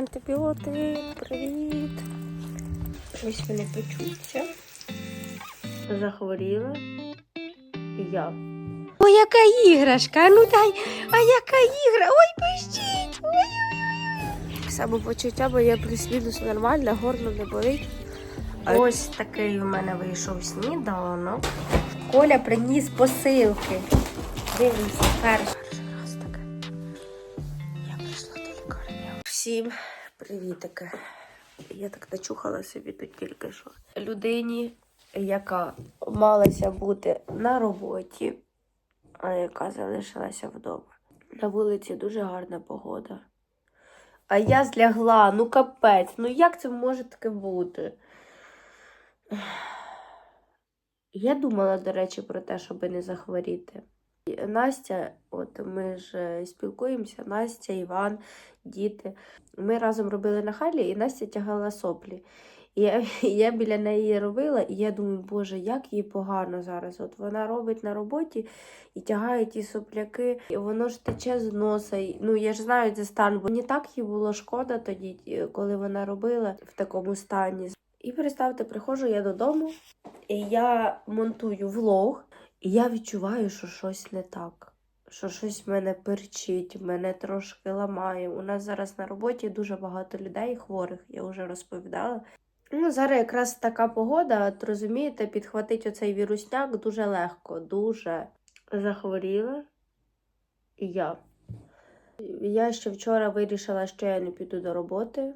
Антибіотик, привіт. Ось вони печуться. Захворіла. І я. Ой, яка іграшка! Ну дай, а яка ігра? Ой, пищить! Ой-ой-ой. Самопочуття моє плюс-мінус нормальне, горло не болить. Ось такий у мене вийшов сніданок. Коля приніс посилки. Дивимося, перший раз таке. Я прийшла до лікарні. Всім привітики. Я так начухала собі тут тільки що. Людині, яка малася бути на роботі, а яка залишилася вдома. На вулиці дуже гарна погода. А я злягла, ну капець, ну як це може таке бути? Я думала, до речі, про те, щоб не захворіти. Настя, от ми ж е, спілкуємося, Настя, Іван, діти. Ми разом робили на халі, і Настя тягала соплі. І я, я біля неї робила, і я думаю, боже, як їй погано зараз. От вона робить на роботі і тягає ті сопляки, і воно ж тече з носа. І, Ну я ж знаю цей стан, бо мені так їй було шкода тоді, е, коли вона робила в такому стані. І представте, приходжу я додому, і я монтую влог, і я відчуваю, що щось не так. Що щось в мене перчить, мене трошки ламає. У нас зараз на роботі дуже багато людей хворих, я вже розповідала. Ну, зараз якраз така погода, от розумієте, підхватити оцей вірусняк дуже легко, дуже захворіла. І я. Я ще вчора вирішила, що я не піду до роботи.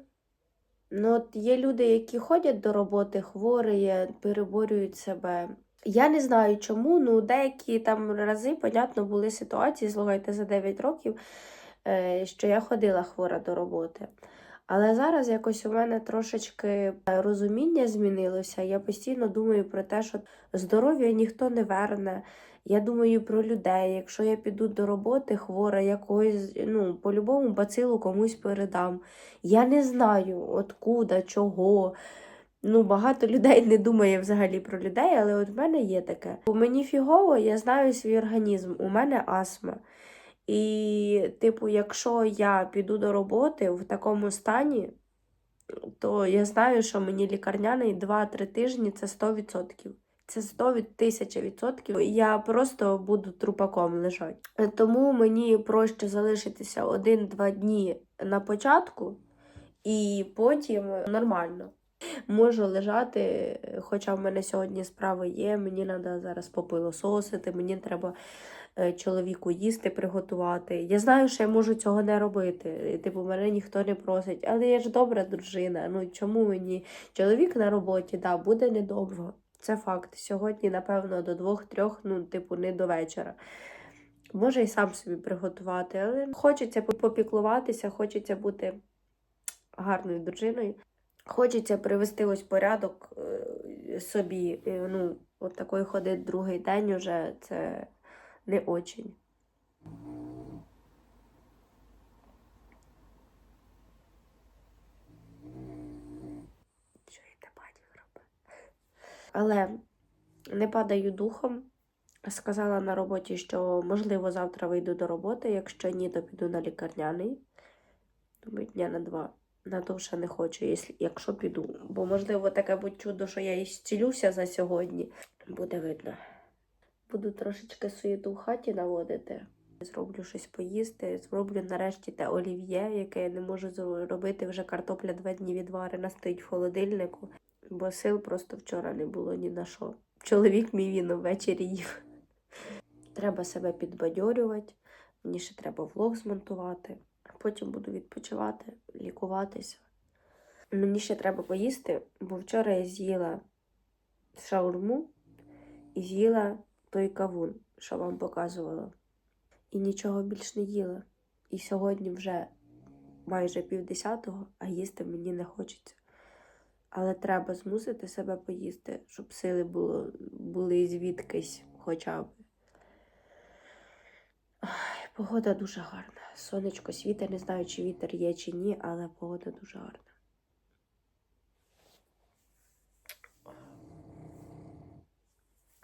Ну, от є люди, які ходять до роботи, хворі, переборюють себе. Я не знаю чому, ну деякі там рази, понятно, були ситуації, слухайте, за 9 років, е, що я ходила хвора до роботи. Але зараз якось у мене трошечки розуміння змінилося. Я постійно думаю про те, що здоров'я ніхто не верне. Я думаю про людей. Якщо я піду до роботи хвора, якоюсь, ну, по-любому бацилу комусь передам. Я не знаю, откуда, чого. Ну, багато людей не думає взагалі про людей, але от в мене є таке. Бо мені фігово, я знаю свій організм, у мене астма. І, типу, якщо я піду до роботи в такому стані, то я знаю, що мені лікарняний 2-3 тижні це 100%. Це 100 від тисяча відсотків. Я просто буду трупаком лежати. Тому мені проще залишитися один-два дні на початку, і потім нормально. Можу лежати, хоча в мене сьогодні справи є, мені треба зараз попилососити, мені треба е, чоловіку їсти приготувати. Я знаю, що я можу цього не робити. Типу, мене ніхто не просить, але я ж добра дружина. Ну чому мені чоловік на роботі, да, буде недовго. Це факт. Сьогодні, напевно, до двох-трьох, ну, типу, не до вечора. Може і сам собі приготувати, але хочеться попіклуватися, хочеться бути гарною дружиною. Хочеться привести ось порядок е, собі. Е, Ну, от такий ходить другий день уже це не очень. Що? Але не падаю духом. Сказала на роботі, що можливо завтра вийду до роботи. Якщо ні, то піду на лікарняний. Думаю, дня на два. На довше не хочу, якщо- якщо піду. Бо, можливо, таке будь чудо, що я і зцілюся за сьогодні. Буде видно. Буду трошечки суєту в хаті наводити. Зроблю щось поїсти, зроблю нарешті те олів'є, яке я не можу зробити. Вже картопля два дні відварена стоїть в холодильнику, бо сил просто вчора не було ні на що. Чоловік мій він ввечері їв. Треба себе підбадьорювати. Мені ще треба влог змонтувати. Потім буду відпочивати, лікуватися. Мені ще треба поїсти, бо вчора я з'їла шаурму і з'їла той кавун, що вам показувала. І нічого більш не їла. І сьогодні вже майже півдесятого, а їсти мені не хочеться. Але треба змусити себе поїсти, щоб сили було, були звідкись хоча б. Ой, погода дуже гарна. Сонечко світе, не знаю, чи вітер є, чи ні, але погода дуже гарна.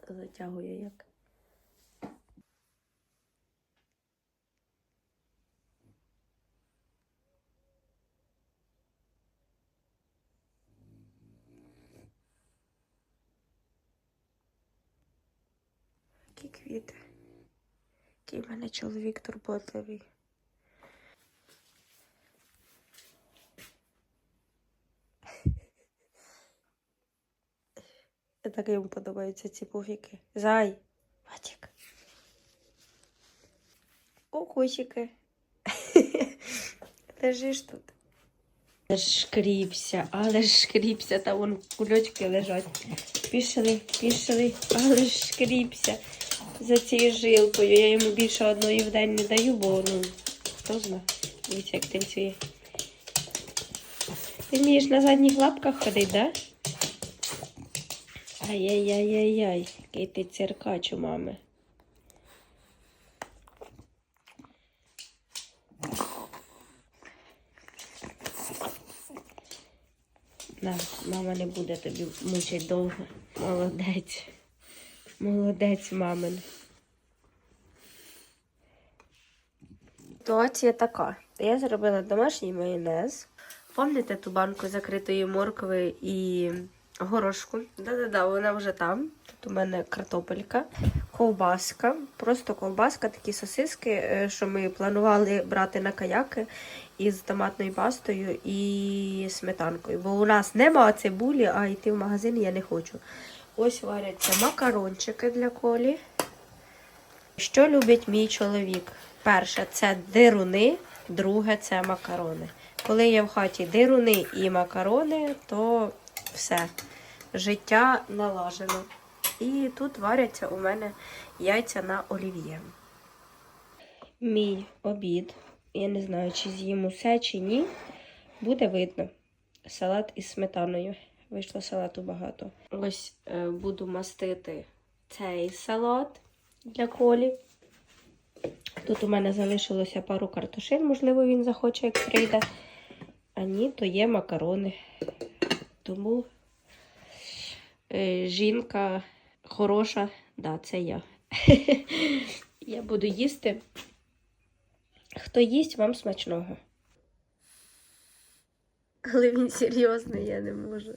Затягує як. Які квіти, який в мене чоловік турботливий. Так йому подобаються ці пуфіки. Зай, Матік. Кукусики. Лежиш тут. Але шкріпся, але шкріпся, та вон кульочки лежать. Пішли, пішли, але шкріпся за цією жилкою. Я йому більше одної в день не даю, бо ну, хто знає. Як танцює. Ти вмієш на задніх лапках ходити, да? Ай-яй-яй-яй-яй, який ти циркач у мами. На, мама не буде тобі мучить довго. Молодець. Молодець, мамин. Ситуація така. Я зробила домашній майонез. Пам'ятаєте ту банку закритої моркви і горошку? Да-да-да, вона вже там. Тут у мене картопелька, ковбаска, просто ковбаска, такі сосиски, е, що ми планували брати на каяки із томатною пастою і сметанкою. Бо у нас нема цибулі, а йти в магазин я не хочу. Ось варяться макарончики для колі. Що любить мій чоловік? Перше це дируни, друге це макарони. Коли є в хаті дируни і макарони, то все, життя налажено. І тут варяться у мене яйця на олів'є. Мій обід. Я не знаю, чи з'їм усе, чи ні. Буде видно. Салат із сметаною. Вийшло салату багато. Ось е, буду мастити цей салат для колі. Тут у мене залишилося пару картошин, можливо, він захоче, як прийде. А ні, то є макарони. Тому жінка хороша, да, це я. я буду їсти. Хто їсть, вам смачного. Але він серйозний, я не можу.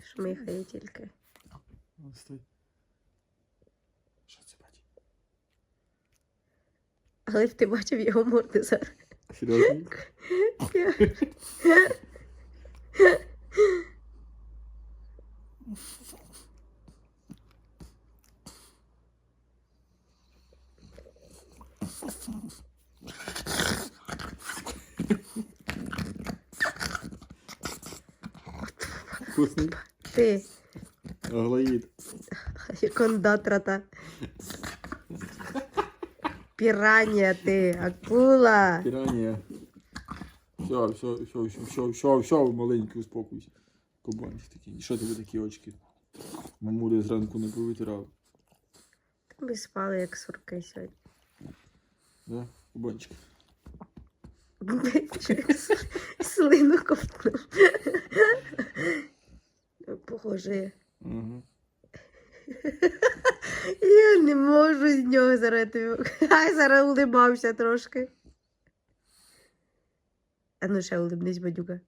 Шмихає тільки. Стой. Що це бачиш? Але ти бачив його морди зараз. Серйозно? Вкусний? Ти, Аглоїд. кондотрата. Піранія ти, акула. Піранія. Все, все, все, все, все, все, все, маленький, успокойся. Кабанчик такий. Що тебе такі очки? Мамуля зранку не повитирав. Ми спали, як сурки сьогодні. Да? Кабанчик. Слину ковтнув. Похоже. Ага. Я не можу з нього зараз. тобі- Ай, зараз улибався трошки. А ну ще улибнись, бадюка.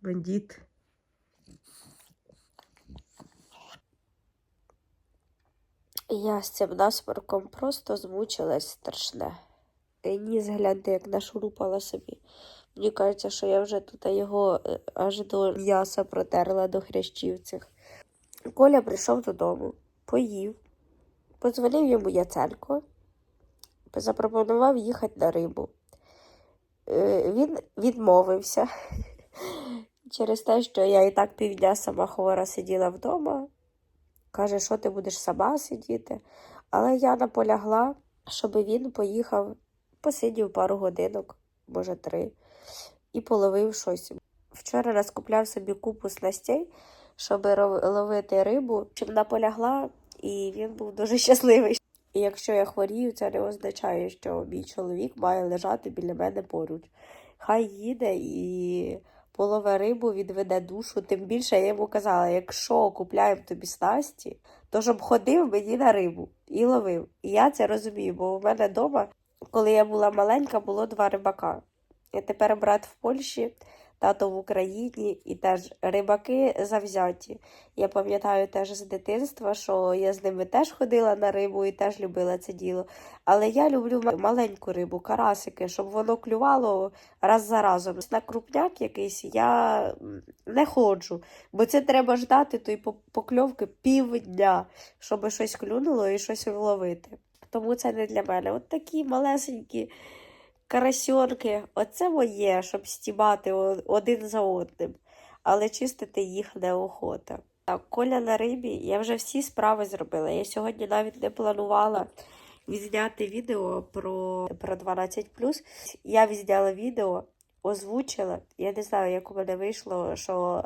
Бандит. Я з цим насморком просто змучилась страшне. І ніс гляньте, як нашурупала собі. Мені кажеться, що я вже тут його е, аж до м'яса протерла до хрящів. Коля прийшов додому, поїв, подзвонив йому Яцелько, запропонував їхати на рибу. Е, Він відмовився через те, що я і так півдня сама хвора сиділа вдома. Каже, що ти будеш сама сидіти. Але я наполягла, щоб він поїхав, посидів пару годинок, може три, і половив щось. Вчора розкупляв собі купу снастей, щоб ловити рибу, щоб наполягла, і він був дуже щасливий. І якщо я хворію, це не означає, що мій чоловік має лежати біля мене поруч. Хай їде і полове рибу, відведе душу. Тим більше я йому казала, якщо купляємо тобі снасті, то щоб ходив мені на рибу і ловив. І я це розумію, бо у мене вдома, коли я була маленька, було два рибака. тепер брат в Польщі, тато в Україні і теж рибаки завзяті. Я пам'ятаю теж з дитинства, що я з ними теж ходила на рибу і теж любила це діло. Але я люблю маленьку рибу, карасики, щоб воно клювало раз за разом. На крупняк якийсь я не ходжу, бо це треба ждати по- покльовки півдня, щоб щось клюнуло і щось вловити. Тому це не для мене. От такі малесенькі карасьонки, оце моє, щоб стібати один за одним, але чистити їх неохота. Так, Коля на рибі, я вже всі справи зробила. Я сьогодні навіть не планувала відзняти відео про, про 12. Я відзняла відео, озвучила. Я не знаю, як у мене вийшло, що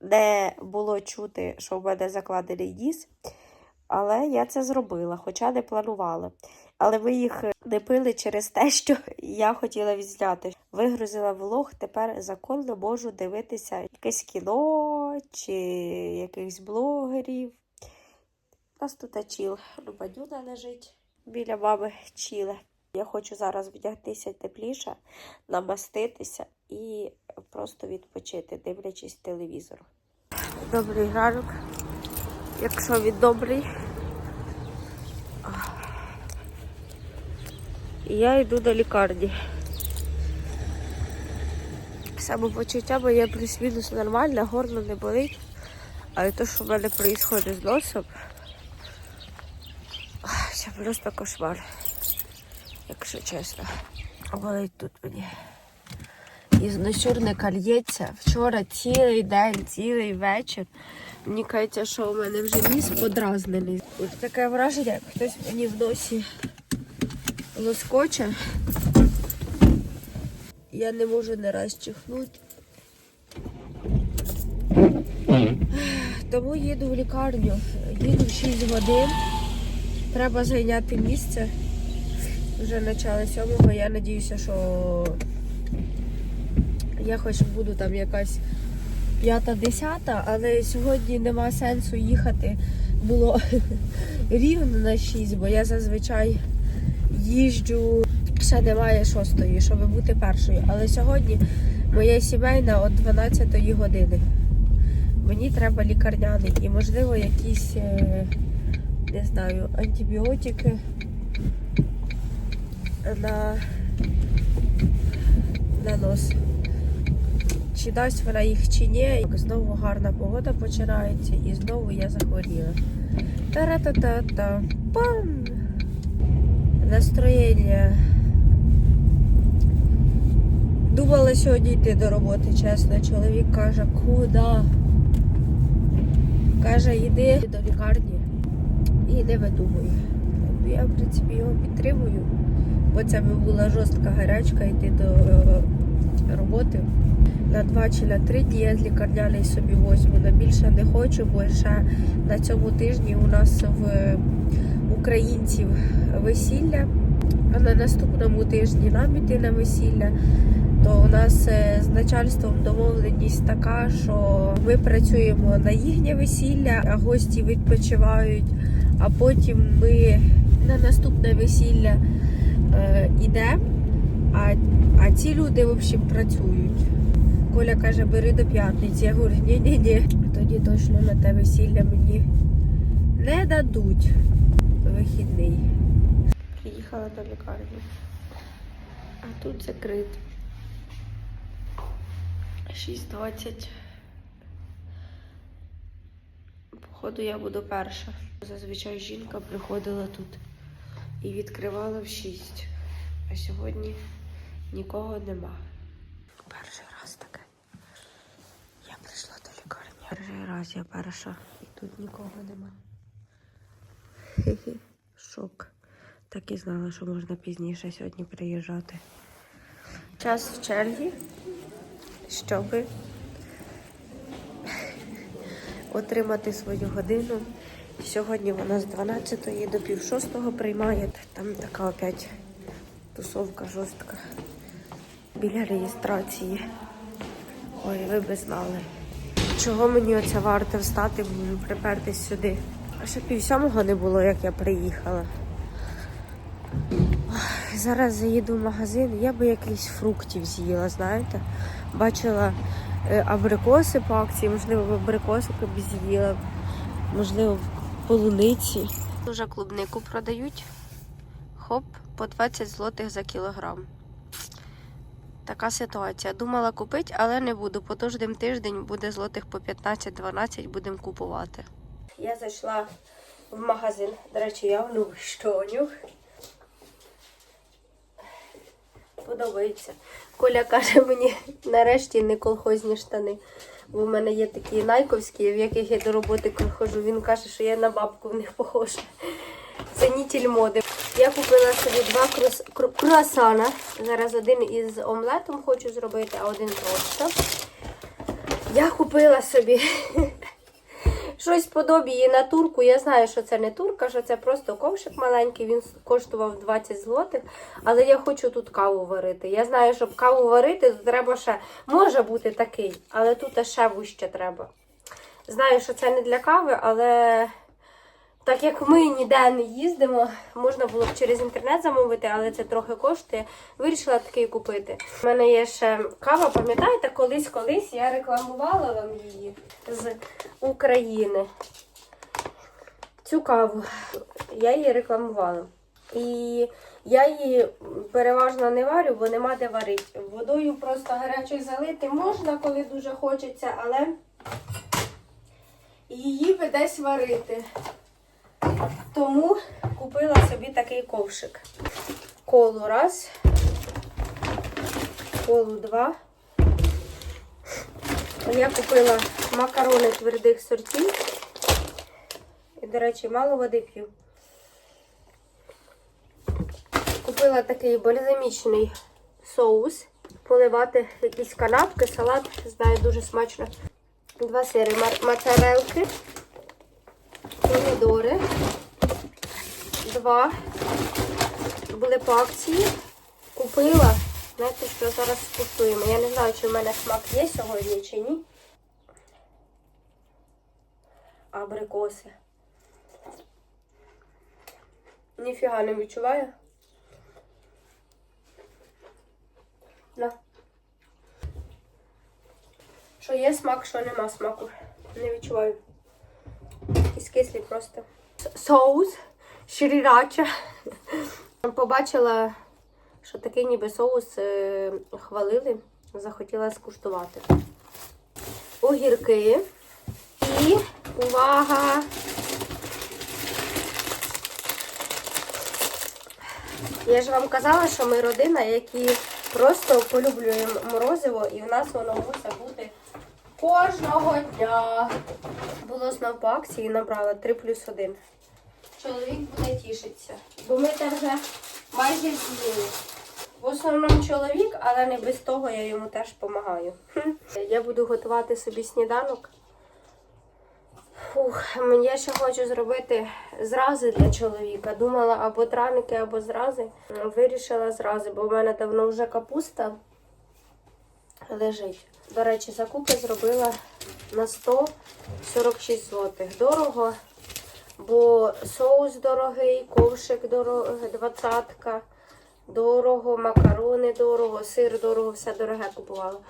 не було чути, що в мене закладений ніс. Але я це зробила, хоча не планувала. Але ми їх не пили через те, що я хотіла відзняти. Вигрузила влог, тепер законно можу дивитися якесь кіно чи якихось блогерів. У нас тут чіл. Любанюна лежить біля мами чіле. Я хочу зараз вдягтися тепліше, намаститися і просто відпочити, дивлячись телевізор. Добрий ранок. Якщо він добрий. І я йду до лікарні. Самопочуття моє плюс-мінус нормальне, горло не болить. Але те, що в мене відбувається з носом, це просто кошмар, якщо чесно. Болить тут мені. І зночурника лється. Вчора цілий день, цілий вечір. Мені кажеться, що у мене вже ніс подразнений. Таке враження, як хтось мені в носі лоскоче. Я не можу не раз чихнути. Тому їду в лікарню. Їду в 6 годин. Треба зайняти місце. Вже почало сьомого. Я сподіваюся, що я хоч буду там якась п'ята-десята, але сьогодні нема сенсу їхати. Було рівно на 6, бо я зазвичай їжджу ще немає шостої, щоб бути першою. Але сьогодні моя сімейна от 12 години. Мені треба лікарняний і, можливо, якісь, е, не знаю, антибіотики на, на нос. Чи дасть вона їх чи ні. Знову гарна погода починається і знову я захворіла. Та-ра-та-та-та. Пам! Настроєння. Думала сьогодні йти до роботи, чесно. Чоловік каже, куди? Каже, йди до лікарні і не видумуй. Я, в принципі, його підтримую, бо це би була жорстка гарячка йти до е, роботи. На два чи на три дні я з лікарняний собі возьму. На більше не хочу, бо ще на цьому тижні у нас в українців весілля, а на наступному тижні нам іти на весілля. То у нас е, з начальством домовленість така, що ми працюємо на їхнє весілля, а гості відпочивають. А потім ми на наступне весілля е, йдемо, а, а ці люди взагалі працюють. Коля каже, бери до п'ятниці. Я говорю, ні-ні-ні, тоді точно на те весілля мені не дадуть вихідний. Приїхала до лікарні, а тут закрито. 6.20. Походу, я буду перша. Зазвичай жінка приходила тут і відкривала в 6. А сьогодні нікого нема. Перший раз таке. Я прийшла до лікарні. Перший раз я перша. І тут нікого нема. Хе-хе. Шок. Так і знала, що можна пізніше сьогодні приїжджати. Час в черзі, щоб отримати свою годину. Сьогодні вона з 12 до пів шостого приймає. Там така опять тусовка жорстка біля реєстрації. Ой, ви би знали. Чого мені оце варто встати, припертись сюди? А ще пів сьомого не було, як я приїхала. Зараз заїду в магазин, я би якихось фруктів з'їла, знаєте. Бачила е, абрикоси по акції, можливо, б абрикосики б з'їла, можливо, полуниці. Дуже клубнику продають. Хоп, по 20 злотих за кілограм. Така ситуація. Думала купити, але не буду. Потужним тиждень буде злотих по 15-12, будемо купувати. Я зайшла в магазин. До речі, я в нових штанях. Подобається. Коля каже мені нарешті не колхозні штани. Бо в мене є такі найковські, в яких я до роботи ходжу. Він каже, що я на бабку в них похожа. Ценітель моди. Я купила собі два крос... кру- круасана. Зараз один із омлетом хочу зробити, а один просто. Я купила собі щось подобіє на турку. Я знаю, що це не турка, що це просто ковшик маленький. Він коштував 20 злотих. Але я хочу тут каву варити. Я знаю, щоб каву варити, то треба ще. Може бути такий, але тут ще вище треба. Знаю, що це не для кави, але так як ми ніде не їздимо, можна було б через інтернет замовити, але це трохи коштує. Вирішила такий купити. У мене є ще кава, пам'ятаєте, колись-колись я рекламувала вам її з України. Цю каву я її рекламувала. І я її переважно не варю, бо нема де варити. Водою просто гарячою залити можна, коли дуже хочеться, але її би десь варити. Тому купила собі такий ковшик. Колу раз, колу два. Я купила макарони твердих сортів. І, до речі, мало води п'ю. Купила такий бальзамічний соус. Поливати якісь канапки, салат, знаю, дуже смачно. Два сири моцарелки, помідори. Два. Були по акції. Купила. Знаєте, що зараз скуштуємо. Я не знаю, чи в мене смак є сьогодні, чи ні. Абрикоси. Ніфіга не відчуваю. На. Що є смак, що нема смаку. Не відчуваю. Якісь кислі просто. Соус шрірача. Побачила, що такий ніби соус е, хвалили. Захотіла скуштувати. Огірки. І увага! Я ж вам казала, що ми родина, які просто полюблюємо морозиво, і в нас воно мусить бути кожного дня. Було знов по акції, і набрала 3 плюс 1. Чоловік буде тішитися, бо ми це вже майже з'їли. В основному чоловік, але не без того я йому теж допомагаю. Я буду готувати собі сніданок. Фух, я ще хочу зробити зрази для чоловіка. Думала або драники, або зрази. Вирішила зрази, бо в мене давно вже капуста лежить. До речі, закупи зробила на 146 злотих. Дорого, бо соус дорогий, ковшик дорогий, двадцятка. Дорого, макарони дорого, сир дорого, все дороге купувала.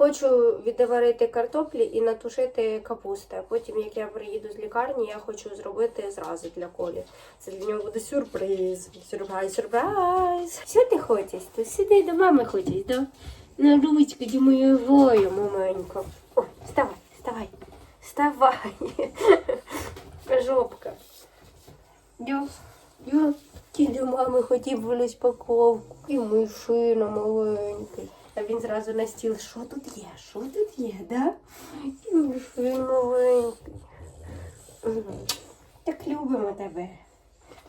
Хочу відварити картоплі і натушити капусти. Потім, як я приїду з лікарні, я хочу зробити зрази для колі. Це для нього буде сюрприз. Сюрприз, сюрприз. Що ти хочеш? Ти сиди до мами хочеш, да? На ручку до моєї маменько. О, вставай, вставай, вставай. Жопка. Я, я ті до мами хотів в розпаковку. І мишина маленький. А він зразу на стіл, що тут є? Що тут є, да? І мишин маленький. Так любимо тебе.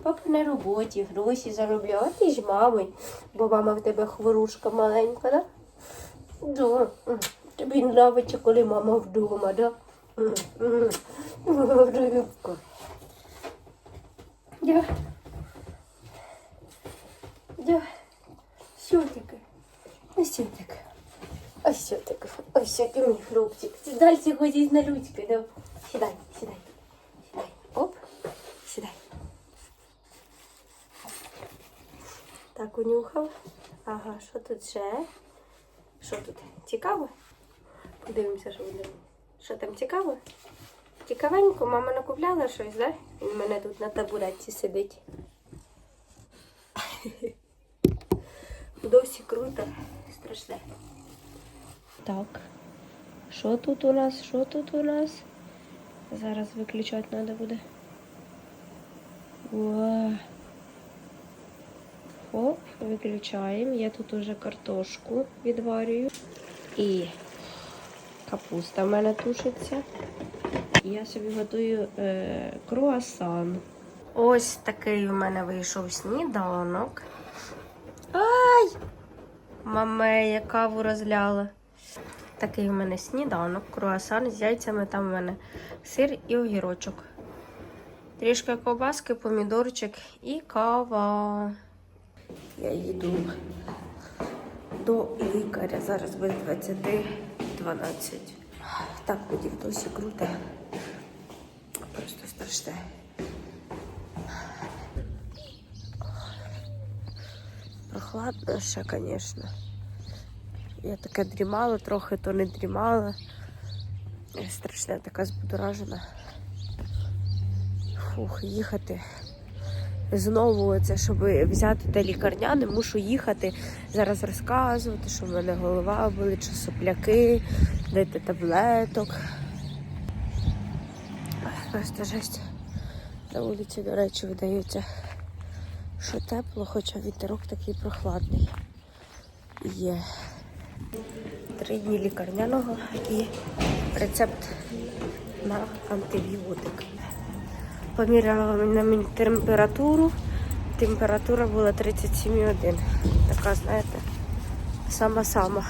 Папа на роботі, гроші заробляє, а ти ж мами, бо мама в тебе хворушка маленька, да? Да. Тобі подобається, коли мама вдома, да? Рибка. Да. Да. Що таке? Ось так. Ось так. Ось так, мій хлопчик. Ти далі ходіть на людьки. Сідай, сідай. Сідай. Оп, сідай. Так, унюхав. Ага, що тут ще? Що тут? Цікаво? Подивимося, що буде. Що там цікаво? Цікавенько, мама накупляла щось, да? Він мене тут на табуретці сидить. Досі круто страшне. Так. Що тут у нас? Що тут у нас? Зараз виключати треба буде. Хоп, виключаємо. Я тут уже картошку відварюю. І капуста в мене тушиться. Я собі готую е, круасан. Ось такий у мене вийшов сніданок. Ай! Мамея каву розляла. Такий у мене сніданок, круасан з яйцями, там у мене сир і огірочок. Трішки ковбаски, помідорчик і кава. Я їду до лікаря. Зараз без 20-12. Так, подів досі круто. Просто страшне. Прохладно ще, звісно. Я таке дрімала, трохи то не дрімала. Я страшна така збудоражена. Фух, їхати. Знову це, щоб взяти те лікарняне, мушу їхати. Зараз розказувати, що в мене голова болить, що сопляки, дайте таблеток. Просто жесть. На вулиці, до речі, видається, що тепло, хоча вітерок такий прохладний. Є три дні лікарняного і рецепт на антибіотик. Поміряла на мені температуру. Температура була 37,1. Така, знаєте, сама-сама.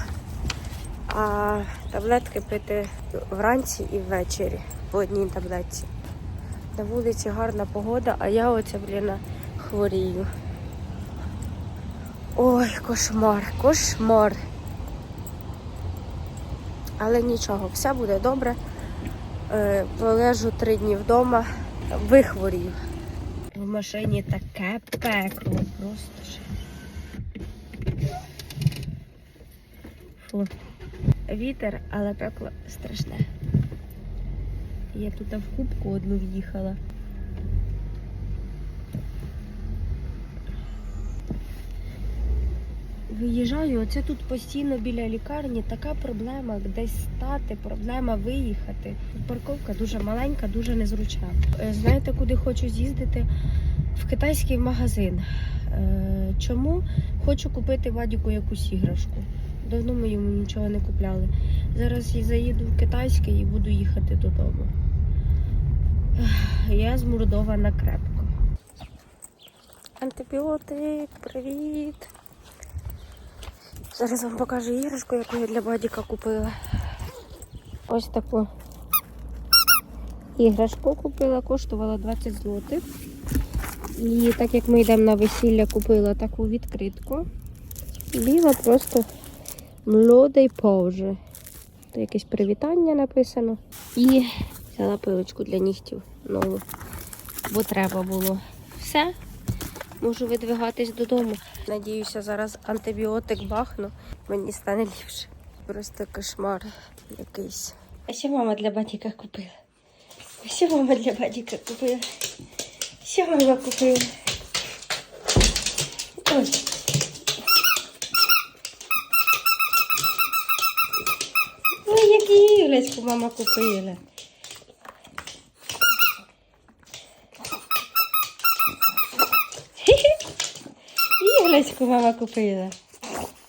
А таблетки пити вранці і ввечері по одній таблетці. На вулиці гарна погода, а я оце, блін, хворію. Ой, кошмар, кошмар. Але нічого, все буде добре. Е, Полежу три дні вдома, вихворію. В машині таке пекло, просто ж. Фу. Вітер, але пекло страшне. Я тут в кубку одну в'їхала. Виїжджаю, оце тут постійно біля лікарні така проблема десь стати, проблема виїхати. Парковка дуже маленька, дуже незручна. Е, Знаєте, куди хочу з'їздити? В китайський магазин. Е, Чому? Хочу купити Вадіку якусь іграшку. Давно ми йому нічого не купляли. Зараз я заїду в китайський і буду їхати додому. Я змурдована крепко. Антибіотик, привіт! Зараз вам покажу іграшку, яку я для Бадіка купила. Ось таку іграшку купила, коштувала 20 злотих. І так як ми йдемо на весілля, купила таку відкритку. Біла просто млодий повже. Тут якесь привітання написано. І взяла пилочку для нігтів нову. Бо треба було. Все. Можу видвигатись додому. Надіюся, зараз антибіотик бахну, мені стане ліпше. Просто кошмар якийсь. А що мама для батіка купила? Що мама для батіка купила? Що мама купила? Ой. Ой, які іграшку мама купила. Іграшку мама купила.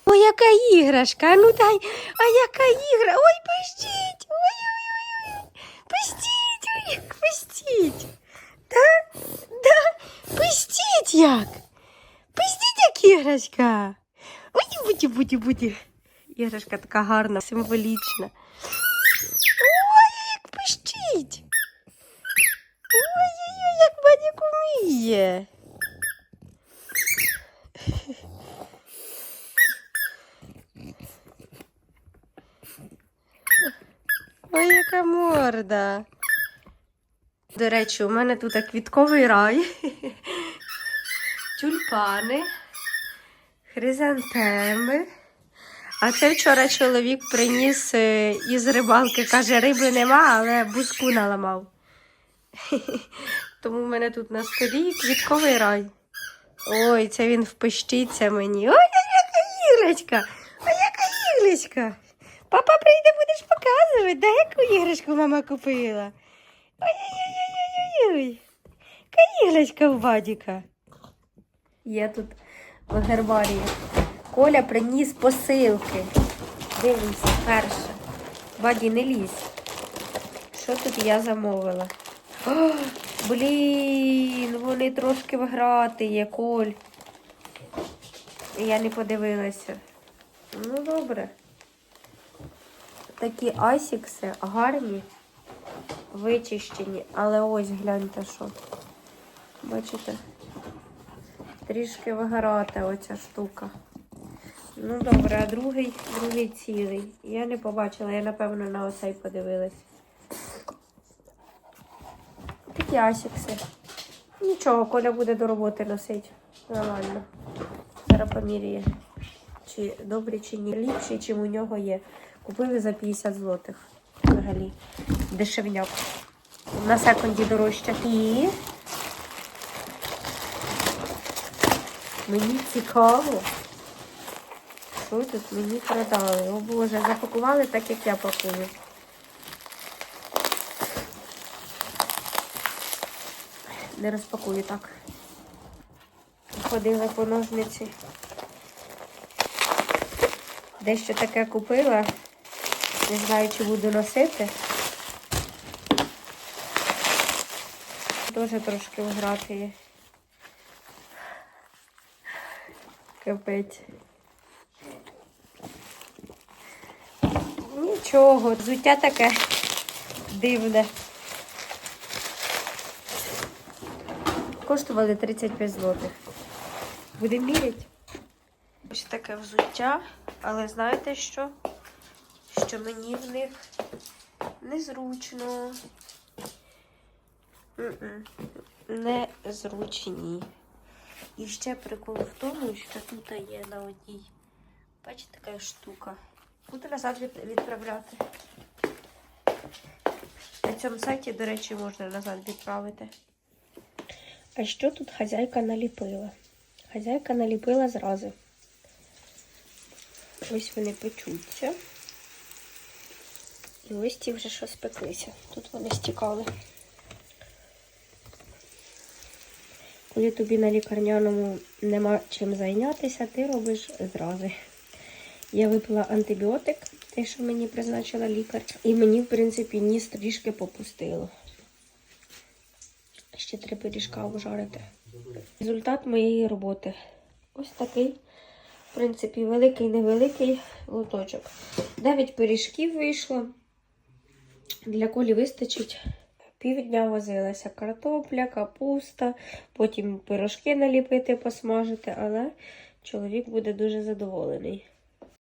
Ой, яка іграшка? Ну дай, а яка ігра? Ой, пустіть! Ой-ой-ой. Пустіть, ой, пустіть. Да? Да? Пустіть як? Пустіть як іграшка. Ой, буді, буді, буді. Іграшка така гарна, символічна. Ой, як пустіть. Ой-ой-ой, як Бадік уміє. Ой, яка. До речі, у мене тут квітковий рай. Тюльпани. Хризантеми. А це вчора чоловік приніс е, із рибалки. Каже, риби нема, але бузку наламав. Тому в мене тут на столі квітковий рай. Ой, це він впищиться мені. Ой, яка іграшка! Ой, яка іграшка! Папа прийде, будеш показувати, да, яку іграшку мама купила. Ой-ой-ой-ой-ой. Яка іграшка у Вадіка. Я тут в гербарії. Коля приніс посилки. Дивимося, перше. Баді, не лізь. Що тут я замовила? О, блін, вони трошки вграти є, Коль. Я не подивилася. Ну, добре. Такі асікси гарні, вичищені, але ось гляньте що. Бачите? Трішки вигорати оця штука. Ну добре, а другий, другий цілий. Я не побачила, я напевно на оцей подивилась. Такі асікси. Нічого, Коля буде до роботи носити. Нормально. Зараз поміряє. Чи добрі, чи ні. Ліпший, чим у нього є. Купили за 50 злотих. Взагалі. Дешевняк. На секунді дорожче. І мені цікаво. Що тут мені продали? О Боже, запакували так, як я пакую. Не розпакую так. Ходила по ножниці. Дещо таке купила. Не знаю, чи буду носити. Дуже трошки вграти є. Капець. Нічого, взуття таке дивне. Коштували 35 злотих. Будемо міряти. Ось таке взуття, але знаєте що? Що мені в них незручно. Незручні. І ще прикол в тому, що тут є на одній. Бачите, така штука. Буду назад відправляти. На цьому сайті, до речі, можна назад відправити. А що тут хазяйка наліпила? Хазяйка наліпила зрази. Ось вони печуться. І ось ті вже що спеклися. Тут вони стікали. Коли тобі на лікарняному нема чим зайнятися, ти робиш зрази. Я випила антибіотик, те, що мені призначила лікар, і мені, в принципі, ніс трішки попустило. Ще три пиріжка обжарити. Результат моєї роботи. Ось такий, в принципі, великий невеликий лоточок. Дев'ять пиріжків вийшло. Для колі вистачить. Півдня возилася картопля, капуста, потім пирожки наліпити, посмажити, але чоловік буде дуже задоволений.